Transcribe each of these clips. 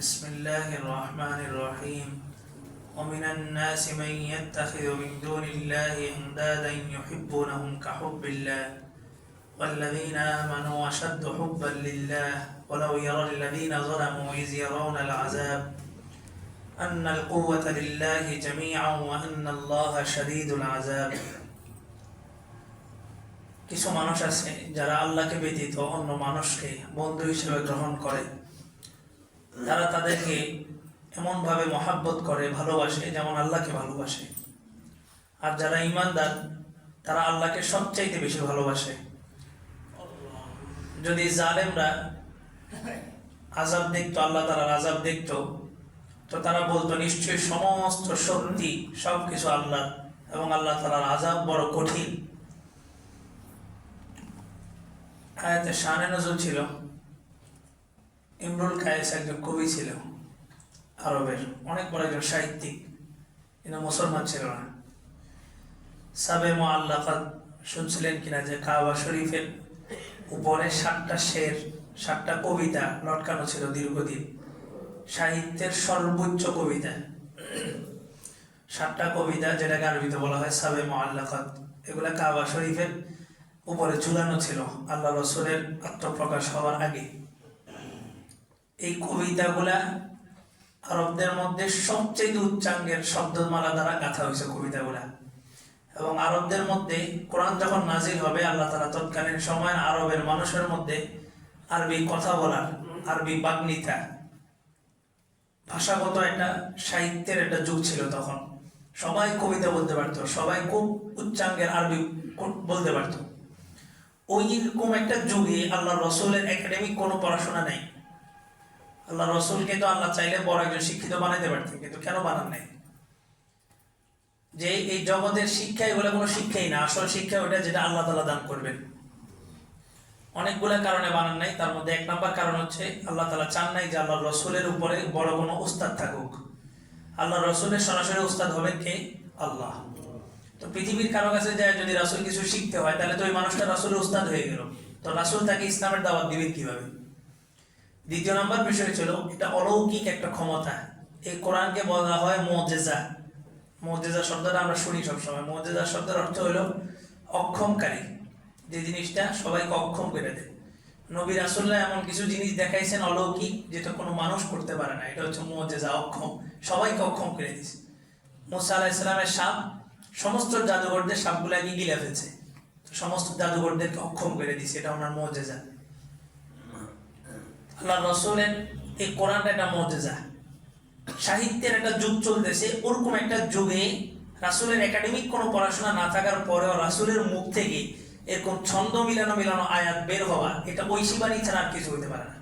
بسم الله الرحمن الرحيم ومن الناس من يتخذ من دون الله اندادا يحبونهم كحب الله والذين امنوا اشد حبا لله ولو يرى الذين ظلموا اذ يرون العذاب ان القوه لله جميعا وان الله شديد العذاب কিছু মানুষ আছে যারা আল্লাহকে ব্যতীত অন্য মানুষকে বন্ধু হিসেবে গ্রহণ করে তারা তাদেরকে এমনভাবে মহাব্বত করে, ভালোবাসে, যেমন আল্লাহকে ভালোবাসে। আর যারা ইমানদার, তারা আল্লাহকে সবচাইতে বেশি ভালোবাসে। যদি জালেমরা আজাব দেখতো, আল্লাহ তারা আজাব দেখতো, তো তারা বলতো, নিশ্চয়ই সমস্ত শক্তি সব কিছু আল্লাহ এবং আল্লাহ তালার আজাব বড় কঠিন। আয়াতে শানে নজর ছিল। ইমরুল কায়েস একজন কবি ছিল আরবের, অনেক বড় একজন সাহিত্যিক। কিন্তু মুসলমান ছিল না। সাবে মোয়াল্লাকাত শুনছিলেন কিনা যে কাবা শরীফের উপরে সাতটা শের, সাতটা কবিতা লটকানো ছিল দীর্ঘদিন। সাহিত্যের সর্বোচ্চ কবিতা। সাতটা কবিতা যেটাকে আরবিতে বলা হয় সাবে মোয়াল্লাকাত এগুলা কাবা শরীফের উপরে ঝুলানো ছিল। আল্লাহ রসুলের আত্মপ্রকাশ হওয়ার আগে। এই কবিতাগুলা আরবদের মধ্যে সবচেয়ে উচ্চাঙ্গের শব্দমালা দ্বারা গাঁথা হয়েছে কবিতাগুলা। এবং আরবদের মধ্যে কোরআন যখন নাজিল হবে, আল্লাহ তালা তৎকালীন সময় আরবের মানুষের মধ্যে আরবি কথা বলার, আরবি বাগ্নিতা ভাষাগত একটা সাহিত্যের একটা যুগ ছিল তখন। সবাই কবিতা বলতে পারতো, সবাই খুব উচ্চাঙ্গের আরবি বলতে পারতো। ওই রকম একটা যুগে আল্লাহ রসুলের একাডেমিক কোনো পড়াশোনা নেই। আল্লাহ রসুলকে তো আল্লাহ চাইলে বড় একজন শিক্ষিত বানাইতে পারতেন, কিন্তু কেন বানান নাই? যে এই জগতের শিক্ষা এগুলো কোনো শিক্ষাই না, আসল শিক্ষা ওটা যেটা আল্লাহ তালা দান করবেন। অনেকগুলো কারণে বানান নাই, তার মধ্যে এক নম্বর কারণ হচ্ছে আল্লাহ তালা চান নাই যে আল্লাহ রসুলের উপরে বড় কোনো উস্তাদ থাকুক। আল্লাহ রসুলের সরাসরি উস্তাদ হবেন কে? আল্লাহ। তো পৃথিবীর কারও কাছে যায় যদি রাসুল কিছু শিখতে হয়, তাহলে তো ওই মানুষটা রাসুলের উস্তাদ হয়ে গেল। তো রাসুল তাকে ইসলামের দাওয়াত দিবেন কীভাবে? দ্বিতীয় নম্বর বিষয় ছিল এটা অলৌকিক একটা ক্ষমতা। এই কোরআনকে বলা হয় মজেজা। মজেজা শব্দটা আমরা শুনি সবসময়। মজেজা শব্দের অর্থ হলো অক্ষমকারী। যে জিনিসটা সবাইকে অক্ষম করে দেয়। নবী রাসুল্লাহ এমন কিছু জিনিস দেখাইছেন অলৌকিক, যেটা কোনো মানুষ করতে পারে না। এটা হচ্ছে মজেজা, অক্ষম। সবাইকে অক্ষম করে দিয়েছে। মোসা আলাহ ইসলামের সাপ, সমস্ত জাদুঘরদের সাপগুলাকে গিলে ফেলছে। সমস্ত জাদুঘরদেরকে অক্ষম করে দিছে এটা ওনার মজেজা। আল্লাহ রসুলের এই কোরআনটা একটা মজেজা। সাহিত্যের একটা যুগ চলতেছে, ওরকম একটা যুগে রাসুলের একাডেমিক কোনো পড়াশোনা না থাকার পরেও রাসুলের মুখ থেকে এরকম ছন্দ মিলানো মিলানো আয়াত বের হওয়া, এটা ঐশীবাণী ছাড়া আর কিছু হইতে পারে না।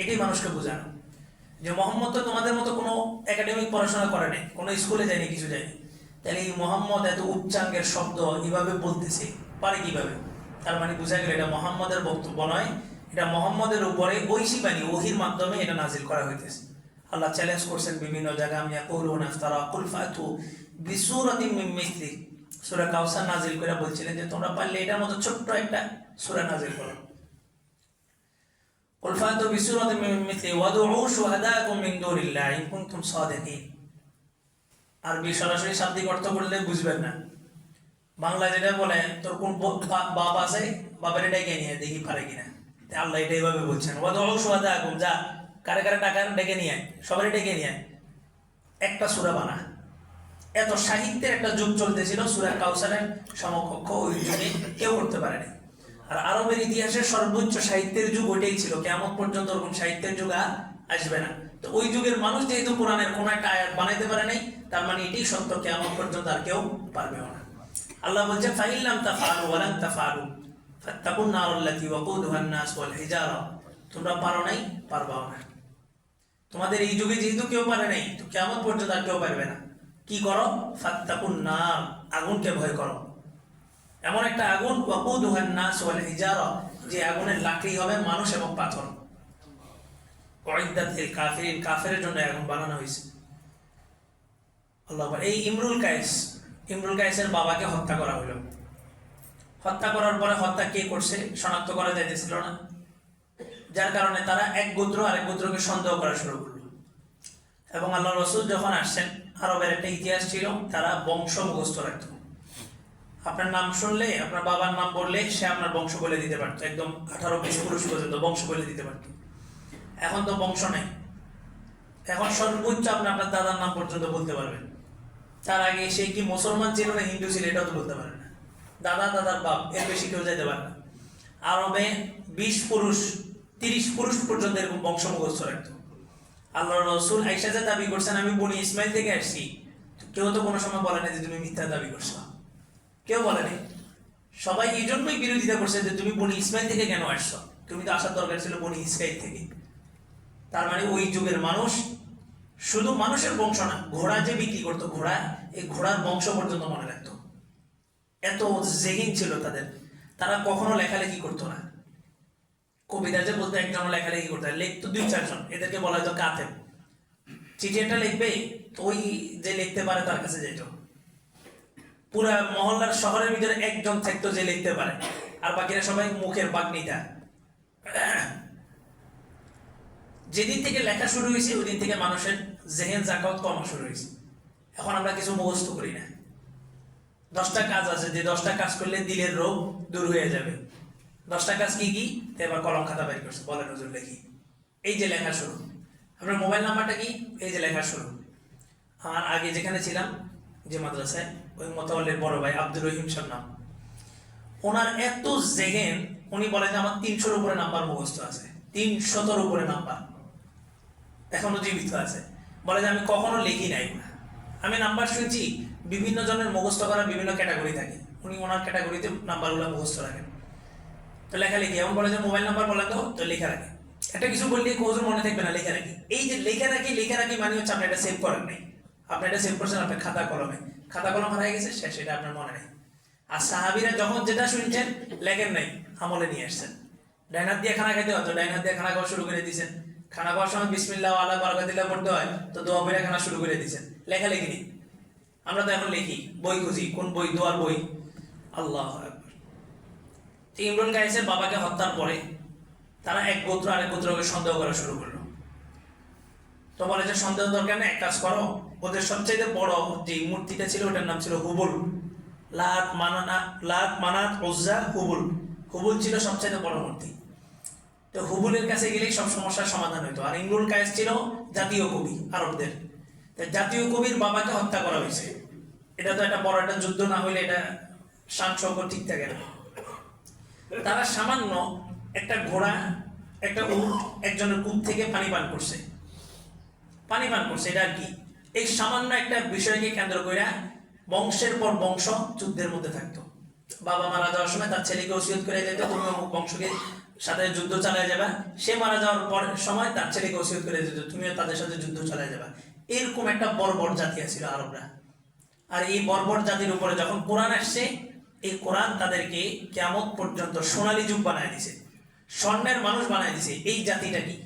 এটাই মানুষকে বোঝানো। যে মোহাম্মদ তো তোমাদের মতো কোনো একাডেমিক পড়াশোনা করে নাই, কোনো স্কুলে যায়নি, কিছু যায়নি। তাহলে এই মোহাম্মদ এত উচ্চাঙ্গের শব্দ এভাবে বলতেছে, পারে কীভাবে? তার মানে বোঝা গেল এটা মোহাম্মদের বক্তব্য নয় এটা মোহাম্মদের উপরে ঐশী বাণী, ওহির মাধ্যমে এটা নাজিল করা হইতেছে। আল্লাহ চ্যালেঞ্জ করছেন বিভিন্ন জায়গায় আমি নাজিল করে বলছিলেন যে, তোমরা পারলে এটার মতো ছোট্ট একটা নাজিল করো। আরবি সরাসরি শাব্দিক অর্থ করলে বুঝবেন না। বাংলা যেটা বলে, তোর কোন বাপ আছে? বাপের ডেকে নিয়ে, দেখি পারে কিনা। আল্লাহ এটা এইভাবে বলছেন। ওয়াদউ শুহাদাকুম, যা, কারে কারে টাকা ডেকে নিয়ে আয়, সবারই ডেকে নিয়ে আয়। একটা সুরা বানা। এত সাহিত্যের একটা যুগ চলতেছিল, সুরা কাউসারের সমকক্ষ, ওই যুগে কেউ করতে পারেনি। আর আরবের ইতিহাসের সর্বোচ্চ সাহিত্যের যুগ ওইটাই ছিল। কেমন পর্যন্ত ওরকম সাহিত্যের যুগ আর আসবে না। তো ওই যুগের মানুষ যেহেতু কোরআনের কোনো একটা আয়াত বানাইতে পারে নাই, তার মানে এটাই সত্য কেমন পর্যন্ত আর কেউ পারবেও না। আল্লাহ বলছে ফাইল্লাম তাফালু তা তাফালু তোমরা পারো নাই, পারবাও না। তোমাদের এই যুগে যেহেতু কেউ পারে নাই, তো কেমন পর্যন্ত আর কেউ পারবে না। কি করো? ফাত্তাকুন আগুনকে ভয় করো। এমন একটা আগুন ওয়াকুদুহান নাস ওয়াল হিজারা, যে আগুনের লাকড়ি হবে মানুষ এবং পাথর। কাফিরিন, কাফেরের জন্য আগুন বানানো হয়েছে। আল্লাহ এই ইমরুল কায়েস ইমরুল কায়েসের বাবাকে হত্যা করা হলো। হত্যা করার পরে হত্যা কে করছে, শনাক্ত করা যাইতেছিল না। যার কারণে তারা এক গোত্র আরেক গোত্রকে সন্দেহ করা শুরু করল। এবং আল্লাহ রসুল যখন আসছেন, আরবের একটা ইতিহাস ছিল, তারা বংশ মুখস্থ রাখত। আপনার নাম শুনলে, আপনার বাবার নাম বললে সে আপনার বংশ বলে দিতে পারতো। একদম আঠারো বিশ পুরুষ পর্যন্ত বংশ বলে দিতে পারতো। এখন তো বংশ নেই। এখন সর্বোচ্চ আপনি আপনার দাদার নাম পর্যন্ত বলতে পারবেন। তার আগে সে কি মুসলমান ছিল না হিন্দু ছিল, এটাও তো বলতে পারে না দাদা, দাদার বাপ, এর বেশি কেউ যেতে পারে না। আরবে বিশ পুরুষ, তিরিশ পুরুষ পর্যন্ত এরকম বংশ মুখস্থ রাখতো। আল্লাহ রসুল আইসা যে দাবি করছেন, আমি বনি ইসমাইল থেকে আসছি। কেউ তো কোনো সময় বলে না যে তুমি মিথ্যা দাবি করছ। কেউ বলে বলেনি সবাই এই জন্যই বিরোধিতা করছে যে তুমি বনি ইসমাইল থেকে কেন আসছো? তুমি তো আসার দরকার ছিল বনি ইসমাইল থেকে। তার মানে ওই যুগের মানুষ শুধু মানুষের বংশ না, ঘোড়া যে বিক্রি করতো, ঘোড়া, এই ঘোড়ার বংশ পর্যন্ত মনে রাখতো। এত জেহিন ছিল তাদের। তারা কখনো লেখালেখি করতো না। কবিতা যে বলতো একজন লেখালেখি করতে লিখতো দুই চারজন এদেরকে বলা হতো কাতেব। চিঠি একটা লিখবে ওই যে লিখতে পারে তার কাছে যেত। পুরা মহল্লার শহরের ভিতরে একজন থাকতো যে লিখতে পারে। আর বাকিরা সবাই মুখের বাগ্নিটা যেদিন থেকে লেখা শুরু হয়েছে ওই দিন থেকে মানুষের জেহেন জাকাত কমা শুরু হয়েছে। এখন আমরা কিছু মুখস্থ করি না। দশটা কাজ আছে, যে দশটা কাজ করলে দিলের রোগ দূর হয়ে যাবে। দশটা কাজ কি কি? এবার কলম খাতা বের করছে, বলে নজর লেখি এই যে লেখা শুরু। আপনার মোবাইল নাম্বারটা কি? এই যে লেখা শুরু। আমার আগে যেখানে ছিলাম, যে মাদ্রাসায়, ওই মোতাবল্লের বড় ভাই আব্দুর রহিম সাহেব নাম। ওনার এত জেগেন উনি বলেন যে আমার তিনশোর উপরে নাম্বার মুখস্থ আছে। তিনশতর উপরে নাম্বার। এখনও জীবিত আছে। বলে যে আমি কখনো লিখি নাই। আমি নাম্বার শুনছি বিভিন্ন জনের মুখস্থ করা বিভিন্ন ক্যাটাগরি থাকে। উনি ওনার ক্যাটাগরিতে নাম্বারগুলো মুখস্থ রাখেন। তো লেখালেখি এমন বলে যে মোবাইল নাম্বার বলে তো তো লেখা রাখে। একটা কিছু বললে কোজোর মনে থাকবে না, লেখা রাখি। এই যে লেখা রাখি লেখা রাখি মানে হচ্ছে আপনি এটা সেভ করেন নাই। আপনি এটা সেভ করছেন আপনার খাতা কলমে। খাতা কলম হারাই গেছে শেষ সেটা আপনার মনে নেই। আর সাহাবিরা যখন যেটা শুনছেন, লেখেন নাই, আমলে নিয়ে আসছেন। ডাইনার দিয়ে খানা খাইতে হতো ডাইনার দিয়ে খানা খাওয়া শুরু করে দিয়েছেন। খানা খাওয়ার সময় বিসমিল্লাহ, আল্লাহ বারাকাতিল্লাহ পড়তে হয়, তো দোয়া বইরা খানা শুরু করে দিয়েছেন। লেখালেখি নেই আমরা তো এখন লিখি, বই খুঁজি, কোন বই, দোয়ার বই? আল্লাহ ইমরান গাইসের বাবাকে হত্যার পরে তারা এক গোত্র আরেক গোত্রকে সন্দেহ করা শুরু করল। তো বলে যে সন্দেহ দরকার নেই, এক কাজ করো, ওদের সবচেয়ে বড় যে মূর্তিটা ছিল, ওটার নাম ছিল হুবুল। লাত মানানা, লাত মানাত ওজ্জা হুবুল। হুবুল ছিল সবচেয়ে বড় মূর্তি। তো হুবুলের কাছে গেলেই সব সমস্যার সমাধান হইতো। আর ইমরুল কায়েস ছিল জাতীয় কবি আরবদের। জাতীয় কবির বাবাকে হত্যা করা হয়েছে। এটা তো একটা বড় একটা যুদ্ধ, না হইলে এটা শৌকত ঠিক থাকে না। তারা সামান্য একটা ঘোড়া, একটা উট, একজনের কূপ থেকে পানি পান করছে। পানি পান করছে, এটা আর কি। এই সামান্য একটা বিষয়কে কেন্দ্র করে বংশের পর বংশ যুদ্ধের মধ্যে থাকতো। বাবা মারা যাওয়ার সময় তার ছেলেকে ওসিয়ত করে যেত তুমি অমুক বংশকে সাথে যুদ্ধ চালায় যাবে। সে মারা যাওয়ার পর সময় তার ছেলেকে ওসিয়ত করে যেত তুমিও তাদের সাথে যুদ্ধ চালিয়ে যাবে। এরকম একটা বর্বর জাতি ছিল আরবরা। আর এই বর্বর জাতির উপরে যখন কোরআন আসছে, এই কোরআন তাদেরকে কেমন পর্যন্ত সোনালী যুগ বানায় দিছে। স্বর্ণের মানুষ বানায় দিছে। এই জাতিটা কি?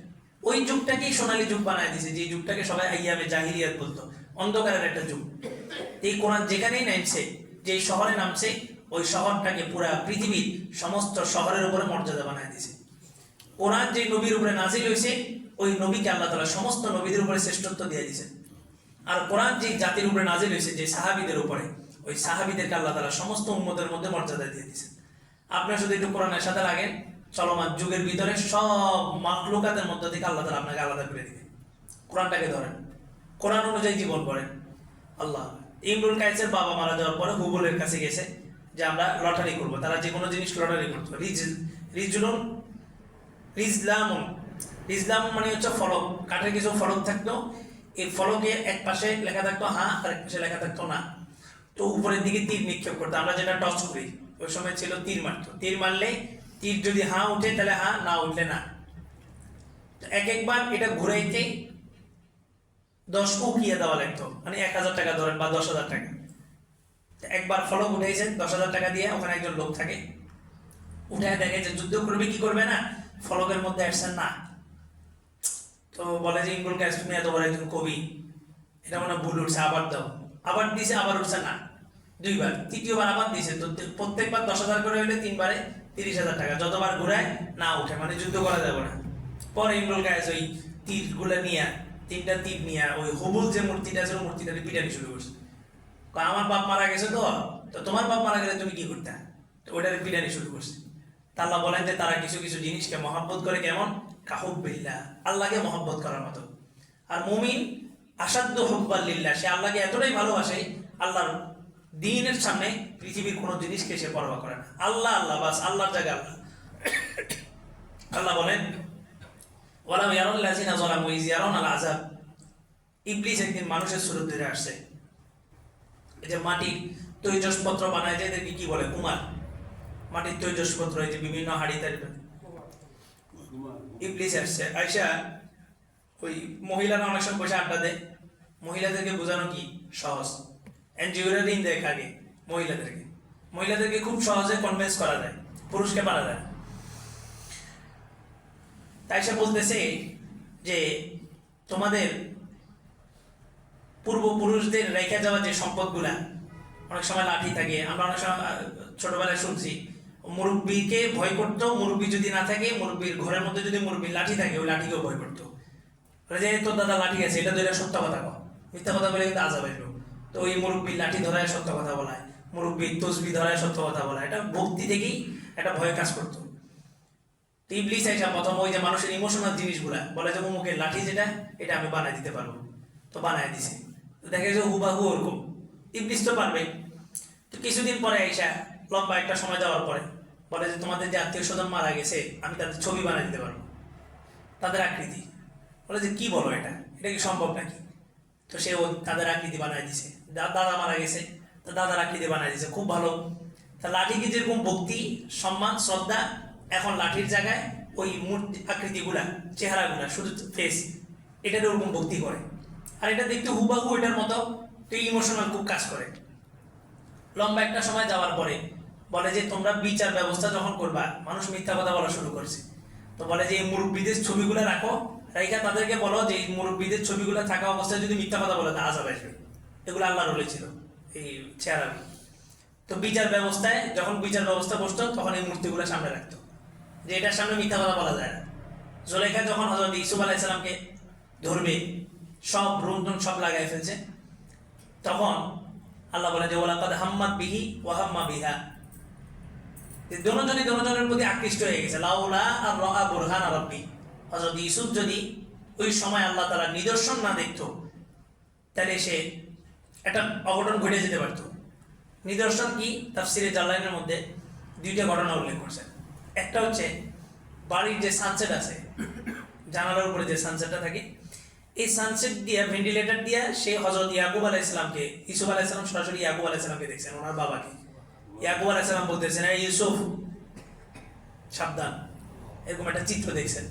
ওই যুগটাকেই সোনালী যুগ বানায় দিছে, যে যুগটাকে সবাই আইয়ামে জাহিরিয়াত বলতো। অন্ধকারের একটা যুগ। এই কোরআন যেখানেই নামছে, যে শহরে নামছে, ওই শহরটাকে পুরা পৃথিবীর সমস্ত শহরের উপরে মর্যাদা বানায় দিছে। কোরআন যে নবীর উপরে নাজিল হয়েছে ওই নবীকে আল্লাহ তালা সমস্ত নবীদের উপরে শ্রেষ্ঠত্ব দিয়ে দিয়েছেন। আর কোরআন যে জাতির উপরে নাজিল হয়েছে, যে সাহাবিদের উপরে, ওই সাহাবিদেরকে আল্লাহ তালা সমস্ত উন্মতের মধ্যে মর্যাদা দিয়ে দিয়েছেন। আপনার শুধু একটু কোরআনের সাথে লাগেন, চলমান যুগের ভিতরে সব মাকলুকাতের মধ্যে থেকে আল্লাহ তালা আপনাকে আলাদা করে দিবেন। কোরআনটাকে ধরেন। কোরআন অনুযায়ী জীবন করেন। আল্লাহ ইমরুল কাইসের বাবা মারা যাওয়ার পরে হুবুলের কাছে গেছে যে আমরা লটারি করব। তারা যে কোনো জিনিস লটারি করতো রিজ রিজুলুন রিজলামুন রিজলাম মানে হচ্ছে ফলক। কাঠের কিছু ফলক থাকতো। এই ফলকের এক পাশে লেখা থাকতো হা, আর এক পাশে লেখা থাকতো না। তো উপরের দিকে তীর নিক্ষেপ করতো। আমরা যেটা টস করি, ওই সময় ছিল তীর মারতো। তীর মারলে তীর যদি হা উঠে, তাহলে হা না উঠলে না। তো এক একবার এটা ঘুরাইতে দশ উকিয়ে দেওয়া লাগতো। মানে এক হাজার টাকা ধরেন বা দশ হাজার টাকা। একবার ফলক উঠেছেন দশ হাজার টাকা দিয়ে ওখানে একজন লোক থাকে। উঠে দেখে যে যুদ্ধ করবে কি করবে না? ফলকের মধ্যে আসছেন না। তো বলে যে, ইমরুল কায়েস, তুমি এত বড় একজন কবি। এটা মনে ভুল উঠছে, আবার দাও। আবার দিছে, আবার উঠছে না। দুইবার। তৃতীয়বার আবার দিছে। তো প্রত্যেকবার দশ হাজার করে হইলে তিনবারে তিরিশ হাজার টাকা। যতবার ঘুরায়, না উঠে মানে যুদ্ধ করা যাবে না। পরে ইমরুল কায়েস ওই তীরগুলো নিয়ে, তিনটা তীর নিয়ে, ওই হবুল যে মূর্তিটা আছে, ওই মূর্তিটা পিটানি শুরু করছে। আমার বাপ মারা গেছে তো? তো তোমার বাপ মারা গেলে তুমি কি করতে? তো ওইটার পিটানি শুরু করছে। তা আল্লাহ বলেন যে, তারা কিছু কিছু জিনিসকে মহাব্বত করে কেমন? কাহুবিল্লা আল্লাহকে মহব্বত করার মতো। আর মুমিন আসাধ্য হব্বাল্লিল্লাহ সে আল্লাহকে এতটাই ভালোবাসে, আল্লাহর দিনের সামনে পৃথিবীর কোনো জিনিসকে সে করে না। আল্লাহ আল্লাহ, বাস, আল্লাহর জায়গা আল্লাহ। আল্লাহ বলেন, ওয়ালাম ইয ইয়ারাউনা আল আযাব। ইবলিস একদিন মানুষের সুরত ধরে আসছে। এই যে মাটির তৈজসপত্র বানায় যে এদেরকে কি বলে? কুমার। মাটির তৈজসপত্র, এই যে বিভিন্ন হাড়ি টাড়ি ইবলিস আসছে আইসা ওই মহিলারা অনেক সময় বসে আড্ডা দেয়। মহিলাদেরকে বোঝানো কি? সহজ। এনজিওরা ঋণ দেয় আগে, মহিলাদেরকে। মহিলাদেরকে খুব সহজে কনভিন্স করা যায়। পুরুষকে পারা যায় তাই সে বলতেছে যে, তোমাদের পূর্বপুরুষদের রেখে যাওয়া যে সম্পদগুলা, অনেক সময় লাঠি থাকে। আমরা অনেক সময় ছোটবেলায় শুনছি মুরব্বীকে ভয় করতো, মুরব্বী যদি না থাকে, মুরব্বীর ঘরের মধ্যে যদি মুরব্বীর লাঠি থাকে, ওই লাঠিকেও ভয় করতো। যে তোর দাদা লাঠি আছে, এটা ধরে সত্য কথা কও। মিথ্যা কথা বলে কিন্তু আজাব আসবে তো ওই মুরব্বীর লাঠি ধরায় সত্য কথা বলায়, মুরব্বীর তসবি ধরায় সত্য কথা বলায়। এটা ভক্তি থেকেই একটা ভয় কাজ করতো। ইবলিস আইসা প্রথম ওই যে মানুষের ইমোশনাল জিনিসগুলা, বলে যে মুখের লাঠি যেটা, এটা আমি বানাই দিতে পারব। তো বানাই দিছে। তো যে হুবাহু ওরকম। ইবলিস তো পারবে তো কিছুদিন পরে আইসা লম্বা একটা সময় যাওয়ার পরে বলে যে তোমাদের যে আত্মীয় স্বজন মারা গেছে, আমি তাদের ছবি বানাই দিতে পারব। তাদের আকৃতি। বলে যে কি বলো এটা? এটা কি সম্ভব নাকি? তো সে ও তাদের আকৃতি বানাই দিছে। দাদা মারা গেছে। তো দাদার আকৃতি বানাই দিছে। খুব ভালো। তা লাঠিকে যেরকম ভক্তি, সম্মান, শ্রদ্ধা, এখন লাঠির জায়গায় ওই মূর্তি আকৃতিগুলা, চেহারাগুলা, শুধু ফেস এটার ওরকম ভক্তি করে। আর এটা দেখতে হুবাহু এটার মতো, তো ইমোশনাল খুব কাজ করে। লম্বা একটা সময় যাওয়ার পরে বলে যে তোমরা বিচার ব্যবস্থা যখন করবা, মানুষ মিথ্যা কথা বলা শুরু করছে। তো বলে যে এই মুরব্বীদের ছবিগুলো রাখো, রাইখা তাদেরকে বলো যে এই মুরব্বীদের ছবিগুলো থাকা অবস্থায় যদি মিথ্যা কথা বলে, তা আজাব আসবে। এগুলো আল্লাহ বলেছিল এই চেহারা তো বিচার ব্যবস্থায়, যখন বিচার ব্যবস্থা বসতো তখন এই মূর্তিগুলো সামনে রাখতো। যে এটার সামনে মিথ্যা কথা বলা যায় না। জোলেখা যখন হজরত ইসুফ আলাইসালামকে ধরবে, সব রুমটুম সব লাগাই ফেলছে, তখন আল্লাহ বলে যে ওলাকাদ হাম্মাদ বিহি ওয়াহাম্মা বিহা। যে দোনোজনই দোনোজনের প্রতি আকৃষ্ট হয়ে গেছে। লাউলা আর রা বুরহান রব্বি। হযরত ইউসুফ যদি ওই সময় আল্লাহ তাআলা নিদর্শন না দেখতো, তাহলে সে একটা অঘটন ঘটে যেতে পারতো। নিদর্শন কি? তাফসিরে জালাইনের মধ্যে দুইটা ঘটনা উল্লেখ করছেন। একটা হচ্ছে বাড়ির যে সানসেট আছে, জানালার উপরে যে সানসেটটা থাকে, এই সানসেট দিয়া ভেন্টিলেটর দিয়া সে হজরত ইয়াকুব আলাহ ইসলামকে ইসুফ আলাহ ইসলাম সরাসরি ইয়াকুব আলাহ ইসলামকে দেখছেন, ওনার বাবাকে। ইয়াকুব আলাহ ইসলাম বলতেছেন, "এই ইউসুফ, সাবধান। এরকম একটা চিত্র দেখছেন।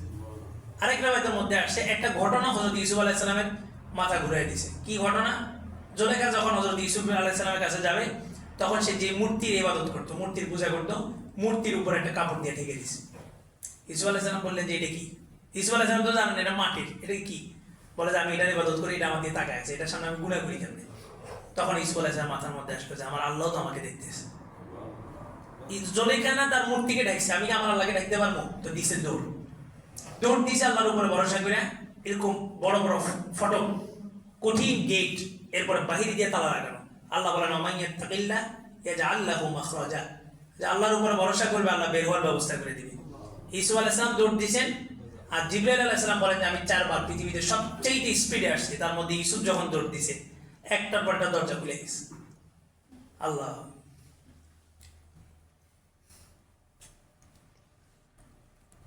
আরেক রাবায়তের মধ্যে আসছে একটা ঘটনা হজরত ইউসুফ আলাহ ইসলামের মাথা ঘুরাই দিছে। কি ঘটনা? জোলেখা যখন হজরত ইউসুফ আলাহ ইসলামের কাছে যাবে, তখন সে যে মূর্তির ইবাদত করতো, মূর্তির পূজা করতো, মূর্তির উপর একটা কাপড় দিয়ে ঢেকে দিছে। ইসুফ আলাহ ইসলাম বললেন যে, এটা কি? ইসুফ আলাহ ইসলাম তো জানেন, এটা মাটির। এটা কি? বলে যে, আমি এটার ইবাদত করি, এটা আমার দিয়ে তাকায় আছে। এটার সামনে আমি গুণা করি কেমনে? তখন ইসুফ আলাহ ইসলাম মাথার মধ্যে আসলো যে, আমার আল্লাহ তো আমাকে দেখতেছে। জলেখা না তার মূর্তিকে ডাকছে। আমি আমার আল্লাহকে ডাকতে পারব? তো দিছে দৌড়। দৌড় দিছে আল্লাহর উপরে ভরসা করে এরকম বড় বড় ফটক কঠিন গেট এরপরে দিয়ে তালা লাগানো। আল্লাহ বলেন তাকিল্লা ইয়া যা আল্লাহ মাখরাজা। যে আল্লাহর উপরে ভরসা করবে, আল্লাহ বের হওয়ার ব্যবস্থা করে দিবে। ইসু আলাইসালাম দৌড় দিয়েছেন আর জিব্রাইল আলাইসালাম বলেন আমি চারবার পৃথিবীতে সবচেয়ে স্পিডে আসছি। তার মধ্যে ইসুফ যখন দৌড় দিছে, একটার পর একটা দরজা খুলে গেছে। আল্লাহ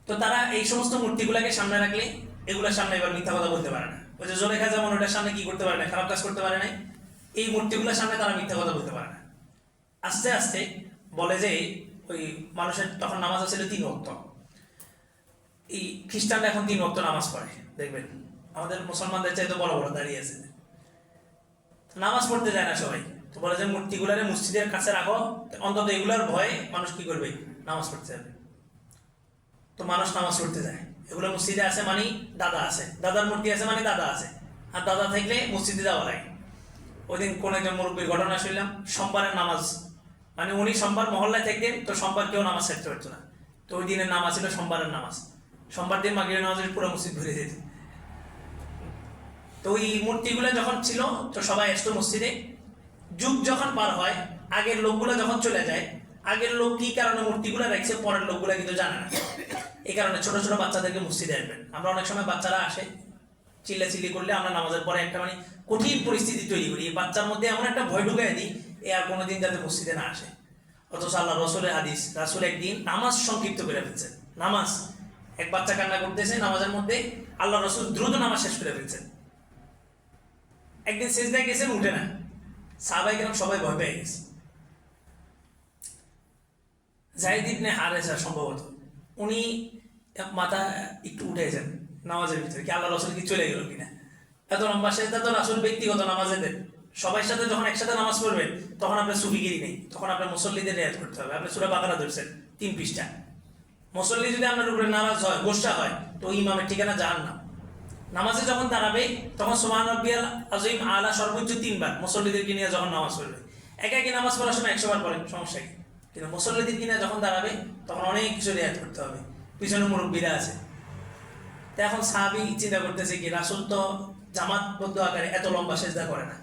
তো তারা এই সমস্ত মূর্তিগুলাকে সামনে রাখলে এগুলোর সামনে এবার মিথ্যা কথা বলতে পারে না। ওই যে যেমন, ওটার সামনে কি করতে পারে না খারাপ কাজ করতে পারে না এই মূর্তিগুলোর সামনে তারা মিথ্যা কথা বলতে পারে না। আস্তে আস্তে বলে যে, ওই মানুষের তখন নামাজ ছিল তিন অক্ত এই খ্রিস্টানরা এখন তিন ভক্ত নামাজ পড়ে, দেখবেন। আমাদের মুসলমানদের চাইতে বড় বড় দাঁড়িয়ে আছে। নামাজ পড়তে যায় না সবাই। তো বলে যে, মূর্তিগুলারে মসজিদের কাছে রাখো। অন্তত এগুলার ভয়ে মানুষ কি করবে? নামাজ পড়তে যাবে। তো মানুষ নামাজ পড়তে যায়। এগুলো মসজিদে আছে মানে দাদা আছে। দাদার মূর্তি আছে মানে দাদা আছে। আর দাদা থাকলে মসজিদে যাওয়া লাগে। দিন কোন একজন মুরব্বীর ঘটনা শুনলাম, সোমবারের নামাজ। মানে উনি সোমবার মহল্লায় থাকতেন, তো সোমবার কেউ নামাজ ছাড়তে পারতো না। তো ওই দিনের নামাজ ছিল সোমবারের নামাজ। সোমবার দিন মাগরিব নামাজের পুরো মসজিদ ভরে যেত। তো ওই মূর্তিগুলো যখন ছিল, তো সবাই আসতো মসজিদে। যুগ যখন পার হয়, আগের লোকগুলো যখন চলে যায়, আগের লোক কি কারণে মূর্তিগুলো রাখছে, পরের লোকগুলো কিন্তু জানে না। এই কারণে ছোট ছোট বাচ্চাদেরকে মসজিদে আসবেন আমরা অনেক সময় বাচ্চারা আসে চিল্লা চিল্লি করলে আমরা নামাজের পরে একটা মানে কঠিন পরিস্থিতি তৈরি করি। এই বাচ্চার মধ্যে এমন একটা ভয় ঢুকাই দিই, এ আর কোনোদিন যাতে মসজিদে না আসে। অথচ আল্লাহ রসুলের হাদিস, রাসুল একদিন নামাজ সংক্ষিপ্ত করে ফেলছেন। নামাজ, এক বাচ্চা কান্না করতেছে নামাজের মধ্যে আল্লাহ রসুল দ্রুত নামাজ শেষ করে ফেলছেন। একদিন শেষ দেয় গেছেন উঠে না। সাহাবাই কেন সবাই ভয় পেয়ে গেছে। জাহিদ ইবনে হারেসা সম্ভবত, উনি মাথা একটু উঠেছেন নামাজের ভিতরে, কি আল্লাহ রসুল কি চলে গেল কিনা? এত লম্বা সেটা তো রাসুল ব্যক্তিগত নামাজে দেন। সবার সাথে যখন একসাথে নামাজ পড়বেন, তখন আপনার সুফিগিরি নেই, তখন আপনার মুসল্লিদের রেয়াজ করতে হবে। আপনি সুরা বাকারা ধরছেন, তিন পৃষ্ঠা। মুসল্লি যদি আপনার উপরে নারাজ হয়, গোসা হয়, তো ইমামের ঠিকানা জাহান না নামাজে যখন দাঁড়াবে, তখন সোমান রব্বিয়াল আজিম আলা সর্বোচ্চ তিনবার মুসল্লিদেরকে নিয়ে যখন নামাজ পড়বে। একা একি নামাজ পড়ার সময় একশো বার পড়েন, সমস্যা কি? কিন্তু মুসল্লিদের কিনে যখন দাঁড়াবে, তখন অনেক কিছু রেয়াজ করতে হবে। পিছনে মুরব্বীরা আছে। তো এখন সাহাবি চিন্তা করতেছে কি, রাসুল তো জামাতবদ্ধ আকারে এত লম্বা সেজদা করে না।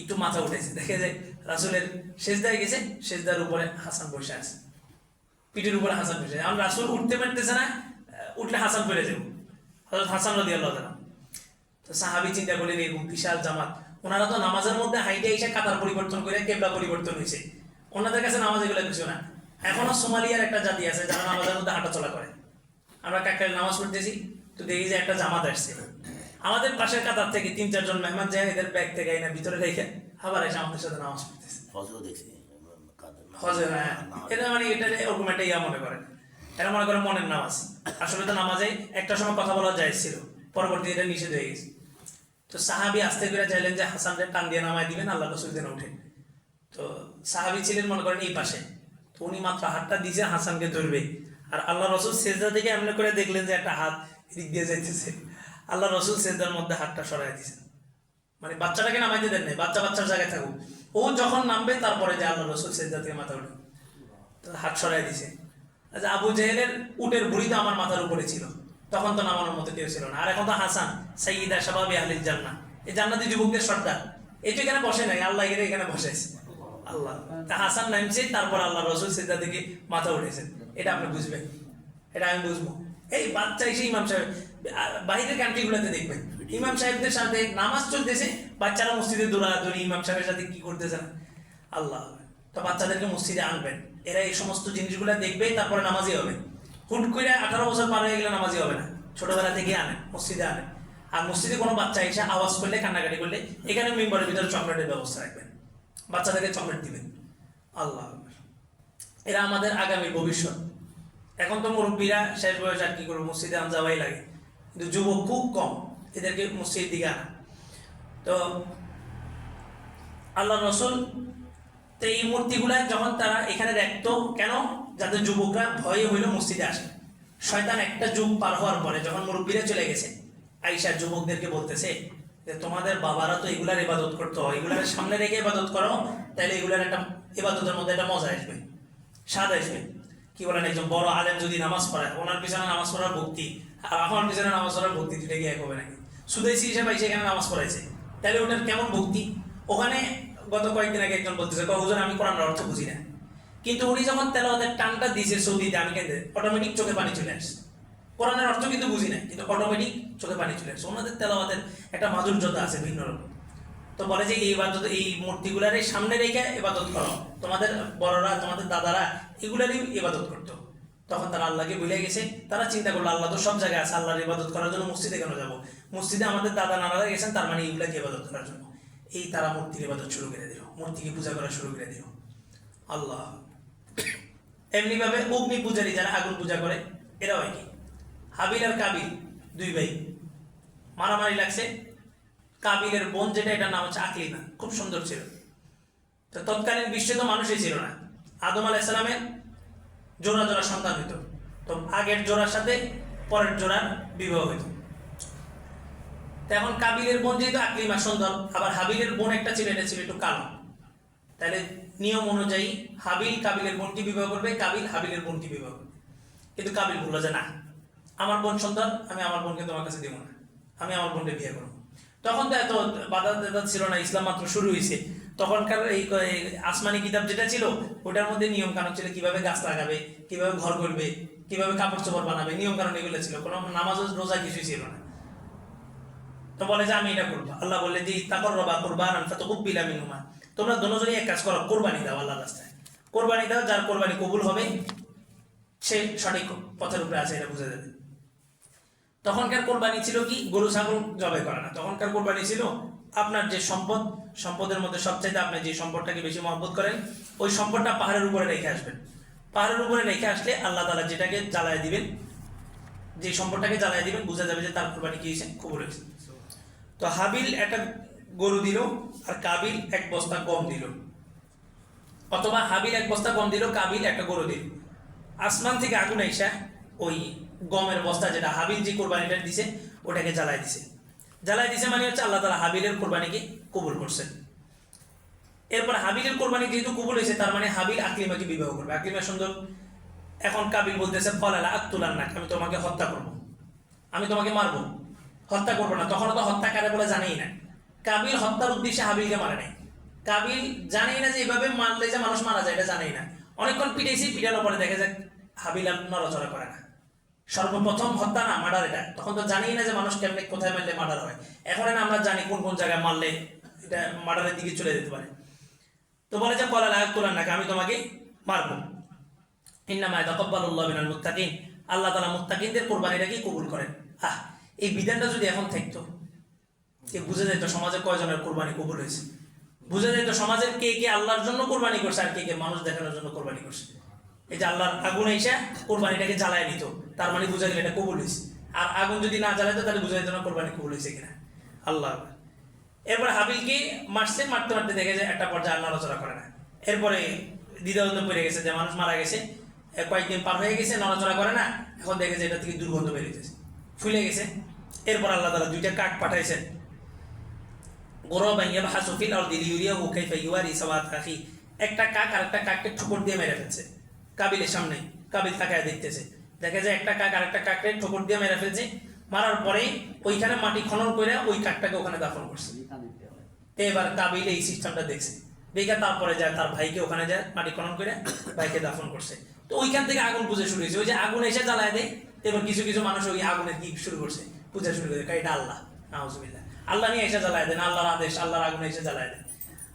একটু মাথা উঠেছে দেখে যে রাসুলের সেজদায় গেছে, সেজদার উপরে হাসান বসে আছে। পিঠের উপরে হাসান বসে আছে। এখন রাসুল উঠতে পারতেছে না উঠলে হাসান পেরে যাব। হজরত হাসান রদি আল্লাহ তো সাহাবি চিন্তা করলেন এরকম বিশাল জামাত। ওনারা তো নামাজের মধ্যে হাইটে এসে কাতার পরিবর্তন করে কেবলা পরিবর্তন হয়েছে। ওনাদের কাছে নামাজ এগুলো কিছু না। এখনও সোমালিয়ার একটা জাতি আছে যারা নামাজের মধ্যে হাঁটাচলা করে। আমরা কাকালে নামাজ পড়তেছি তো দেখি যে একটা জামাত আসছে। আমাদের পাশের কাতার থেকে তিন চারজন মেহমান যায় এদের ব্যাগ থেকে না ভিতরে রেখে আবার এসে আমাদের সাথে নামাজ পড়তেছে। হজে হ্যাঁ। এটা মানে এটা ওরকম একটা ইয়া মনে করেন এটা মনে করেন মনের নামাজ। আসলে তো নামাজে একটা সময় কথা বলা যায় ছিল পরবর্তী এটা নিষেধ হয়ে গেছে। তো সাহাবি আস্তে করে চাইলেন যে হাসানকে টান দিয়ে নামায় দিবেন আল্লাহ রসুল যেন উঠে তো সাহাবি ছিলেন মনে করেন এই পাশে। তো উনি মাত্র হাতটা দিয়েছে হাসানকে ধরবে। আর আল্লাহ রসুল সেজদা থেকে এমনি করে দেখলেন যে একটা হাত এদিক দিয়ে যাইতেছে। আল্লাহ রসুল সেজদার মধ্যে হাতটা সরাই দিয়েছেন। মানে বাচ্চাটাকে নামাইতে দেন নাই, বাচ্চা বাচ্চার জায়গায় থাকুক। ও যখন নামবে তারপরে যে আল্লাহ রসুল সেজদা থেকে মাথা উঠে হাত সরাই দিছে আচ্ছা আবু জেহেলের উটের তো আমার মাথার উপরে ছিল। তখন তো নামানোর মতো কেউ ছিল না। আর এখন তো হাসান, সাইয়িদা শাবাবি আহলিল জান্নাহ। এই জান্নাতি যুবকদের সর্দার। এই তো এখানে বসে নাই, আল্লাহ এখানে এখানে বসেছে আল্লাহ। তা হাসান নামছে, তারপর আল্লাহ রসুল সেজদা থেকে মাথা উঠেছেন এটা আপনি বুঝবেন। এটা আমি বুঝব। এই বাচ্চা এসে ইমাম সাহেব বাইরের কান্ট্রিগুলোতে দেখবেন। ইমাম সাহেবদের সাথে নামাজ চলতেছে, বাচ্চারা মসজিদে দৌড়াদৌড়ি, ইমাম সাহেবের সাথে কি করতেছে? আল্লাহ তো বাচ্চাদেরকে মসজিদে আনবেন। এরা এই সমস্ত জিনিসগুলো দেখবে, তারপরে নামাজি হবে। হুট করে আঠারো বছর পার হয়ে গেলে নামাজি হবে না। ছোটবেলা থেকে আনে মসজিদে আনে আর মসজিদে কোনো বাচ্চা এসে আওয়াজ করলে, কান্নাকাটি করলে, এখানে মেম্বারের ভিতরে চকলেটের ব্যবস্থা রাখবেন। বাচ্চাদেরকে চকলেট দিবেন। আল্লাহ। এরা আমাদের আগামী ভবিষ্যৎ। এখন তো মুরব্বীরা শেষ বয়সে আর কি করব? মসজিদে আন যাওয়াই লাগে। কিন্তু যুবক খুব কম, এদেরকে মসজিদ দিকে আনা। তো আল্লাহ রসুল তো এই মূর্তিগুলা যখন তারা এখানে দেখতো, কেন? যাতে যুবকরা ভয়ে হইল মসজিদে আসে। শয়তান একটা যুগ পার হওয়ার পরে যখন মুরব্বীরা চলে গেছে আইসা যুবকদেরকে বলতেছে যে, তোমাদের বাবারা তো এগুলার ইবাদত করতো, এগুলার সামনে রেখে ইবাদত করো তাহলে এগুলার একটা, ইবাদতের মধ্যে একটা মজা আসবে। স্বাদ আসবে কি বলেন, একজন বড় আলেম যদি নামাজ পড়ায় ওনার পিছনে নামাজ পড়ার ভক্তি, আর আমার পিছনে নামাজ পড়ার ভক্তি দুটা কি এক হবে নাকি? সুদেশি হিসেবে সেখানে নামাজ পড়াইছে। তাহলে ওটার কেমন ভক্তি? ওখানে গত কয়েকদিন আগে একজন বলতেছে, "কয় হুজুর, আমি কোরআনের অর্থ বুঝি না। কিন্তু উনি যখন তেলাওয়াতের টানটা দিয়েছে সৌদিতে, আমি কেন্দ্রে অটোমেটিক চোখে পানি চলে আসছে। কোরআনের অর্থ কিন্তু বুঝি না, কিন্তু অটোমেটিক চোখে পানি চলে আসছে। ওনাদের তেলাওয়াতের একটা মাধুর্যতা আছে ভিন্ন রকম। তো বলে যে এই ইবাদত, এই মূর্তিগুলার সামনে রেখে ইবাদত করো। তোমাদের বড়রা, তোমাদের দাদারা এগুলারই ইবাদত করতো। তখন তারা আল্লাহকে ভুলে গেছে। তারা চিন্তা করল, আল্লাহ তো সব জায়গায় আছে, আল্লাহর ইবাদত করার জন্য মসজিদে কেন যাব? মসজিদে আমাদের দাদা, নানারা গেছেন, তার মানে এইগুলাকে ইবাদত করার জন্য। এই তারা মূর্তির ইবাদত শুরু করে দিল। মূর্তিকে পূজা করা শুরু করে দিল। আল্লাহ। এমনি ভাবে অগ্নি পূজারী যারা আগুন পূজা করে এরা হয় কি হাবিল আর কাবিল, দুই ভাই। মারামারি লাগছে কাবিলের বোন যেটা, এটার নাম হচ্ছে আকলিমা। খুব সুন্দর ছিল। তো তৎকালীন বিশ্বে তো মানুষই ছিল না। আদম আলাহ ইসলামের জোড়া জোড়া সন্তান হইত। তো আগের জোড়ার সাথে পরের জোড়ার বিবাহ হইত। এখন কাবিলের বোন যেহেতু আকলিমা সুন্দর, আবার হাবিলের বোন একটা ছিল, এটা ছিল একটু কালো। তাহলে নিয়ম অনুযায়ী হাবিল কাবিলের বোনটি বিবাহ করবে, কাবিল হাবিলের বোনটি বিবাহ করবে। কিন্তু কাবিল বলল যে না, আমার বোন সুন্দর, আমি আমার বোনকে তোমার কাছে দিব না। আমি আমার বোনকে বিয়ে করব তখন তো এত বাধা দাদা ছিল না, ইসলাম মাত্র শুরু হয়েছে। তখনকার এই আসমানি কিতাব যেটা ছিল, ওটার মধ্যে নিয়ম কানুন ছিল কীভাবে গাছ লাগাবে, কীভাবে ঘর করবে, কীভাবে কাপড় চোপড় বানাবে নিয়ম কানুন এগুলো ছিল। কোনো নামাজ রোজা কিছুই ছিল না। তো বলে যে, আমি এটা করব। আল্লাহ বললেন যে তাকর রবা কোরবান তো কুব্বিলা মিনুমা তোমরা দুজনেই এক কাজ করো, কোরবানি দাও আল্লাহ রাস্তায়। কোরবানি দাও, যার কোরবানি কবুল হবে, সে সঠিক পথের উপরে আছে, এটা বুঝে যাবে। তখনকার কোরবানি ছিল কি? গরু, ছাগল জবাই করা না। তখনকার কোরবানি ছিল আপনার যে সম্পদ, সম্পদের মধ্যে সবচাইতে আপনি যে সম্পদটাকে বেশি মহব্বত করেন, ওই সম্পদটা পাহাড়ের উপরে রেখে আসবেন। পাহাড়ের উপরে রেখে আসলে আল্লাহ তালা যেটাকে জ্বালায় দিবেন, যে সম্পদটাকে জ্বালায় দিবেন, বোঝা যাবে যে তার কোরবানি কি হয়েছে? কবুল তো হাবিল একটা গরু দিল, আর কাবিল এক বস্তা গম দিল। অথবা হাবিল এক বস্তা গম দিল, কাবিল একটা গরু দিল। আসমান থেকে আগুন আইসা ওই গমের বস্তা যেটা হাবিল যে কোরবানিটা দিছে, ওটাকে জ্বালায় দিছে। জ্বালাই দিছে মানে হচ্ছে আল্লাহ তালা হাবিলের কোরবানিকে কবুল করছেন। এরপর হাবিলের কোরবানি যেহেতু কবুল হয়েছে, তার মানে হাবিল আকলিমাকে বিবাহ করবে। আকলিমা সুন্দর, এখন কাবিল বলতেছে, ফলালা আক্তুলান নাক আমি তোমাকে হত্যা করব। আমি তোমাকে মারবো। হত্যা করব না। তখন তো হত্যা কারে বলে জানেই না। কাবিল হত্যার উদ্দেশ্যে হাবিলকে মারে নাই। কাবিল জানেই না যে এইভাবে মারলে যে মানুষ মারা যায়, এটা জানেই না। অনেকক্ষণ পিটাইছি, পিটানোর পরে দেখে যায় হাবিল আর নড়াচড়া করে না। সর্বপ্রথম হত্যা না মার্ডার এটা। তখন তো জানিই না যে মানুষ কেমনে কোথায় মারলে মার্ডার হয়। এখন না আমরা জানি কোন কোন জায়গায় মারলে এটা মার্ডারের দিকে চলে যেতে পারে। তো বলে যে, কলা লাগ তোলার নাকি, আমি তোমাকে মারবো। ইন্নামায় তকব্বালুল্লাহ বিনাল মুত্তাকিন। আল্লাহ তাআলা মুত্তাকিনদের কোরবানিটাকে কবুল করেন। আহ, এই বিধানটা যদি এখন থাকতো এ বুঝে যেত সমাজে কয়জনের কোরবানি কবুল হয়েছে? বুঝে যেত সমাজের কে কে আল্লাহর জন্য কোরবানি করছে আর কে কে মানুষ দেখানোর জন্য কোরবানি করছে। এই যে আল্লাহর আগুন এসে কোরবানিটাকে জ্বালায় নিত তার মানে বুঝা গেলে এটা কবুল হয়েছে আর আগুন যদি না জ্বালাইতো তাহলে বুঝা যেত না কোরবানি কবুল হয়েছে কিনা। আল্লাহ। এরপর হাবিলকে মারছে, মারতে মারতে দেখে যে একটা পর্যায়ে আল্লাহ আলোচনা করে না। এরপরে দ্বিধাদ্বন্দ্ব পড়ে গেছে যে মানুষ মারা গেছে। কয়েকদিন পার হয়ে গেছে নড়াচড়া করে না। এখন দেখে যে এটা থেকে দুর্গন্ধ বেরিয়েছে ফুলে গেছে। এরপর আল্লাহ তালা দুইটা কাক পাঠাইছেন। গোরবাইয়া ভাসু ফিল আর দিলি ইউরিয়া ও কাইফা ইউয়ারি আখি। একটা কাক আর একটা কাককে ঠোকর দিয়ে মেরে ফেলছে। কাবিলের সামনে, কাবিল তাকায় দেখতেছে। দেখে যে একটা কাক আর একটা কাককে ঠোকর দিয়ে মেরে ফেলছে। মারার পরে ওইখানে মাটি খনন করে ওই কাকটাকে ওখানে দাফন করছে। এবার কাবিল এই সিস্টেমটা দেখছে। দেখে তারপরে যায়, তার ভাইকে ওখানে যায়, মাটি খনন করে ভাইকে দাফন করছে। তো ওইখান থেকে আগুন পূজা শুরু হয়েছে। ওই যে আগুন এসে জ্বালায় দেয়, এবার কিছু কিছু মানুষ ওই আগুনের কি শুরু করছে, পূজা শুরু করে। এটা আল্লাহ, নাউজুবিল্লাহ। আল্লাহ নিয়ে এসে জ্বালায় দেন, আল্লাহর আদেশ, আল্লাহর আগুন এসে জ্বালায় দেন।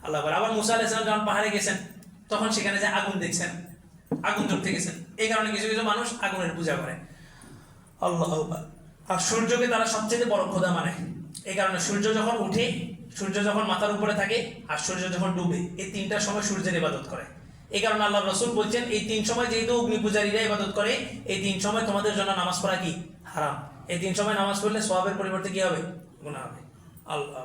আল্লাহ আবার মুসা আলাইসালাম যখন পাহাড়ে গেছেন, তখন সেখানে যে আগুন দেখছেন আগুন ধরতে গেছেন। এই কারণে কিছু কিছু মানুষ আগুনের পূজা করে। আল্লাহ আর সূর্যকে তারা সবচেয়ে বড় খোদা মানে। এই কারণে সূর্য যখন উঠে, সূর্য যখন মাথার উপরে থাকে, আর সূর্য যখন ডুবে, এই তিনটা সময় সূর্যের ইবাদত করে। এই কারণে আল্লাহ রসুল বলছেন, এই তিন সময় যেহেতু অগ্নি পূজারীরা ইবাদত করে, এই তিন সময় তোমাদের জন্য নামাজ পড়া কি? হারাম। এই তিন সময় নামাজ পড়লে সবের পরিবর্তে কি হবে? গুণা হবে। আল্লাহ।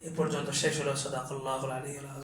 এ পর্যন্ত শেষ হলো। সদাকল্লাহ আলী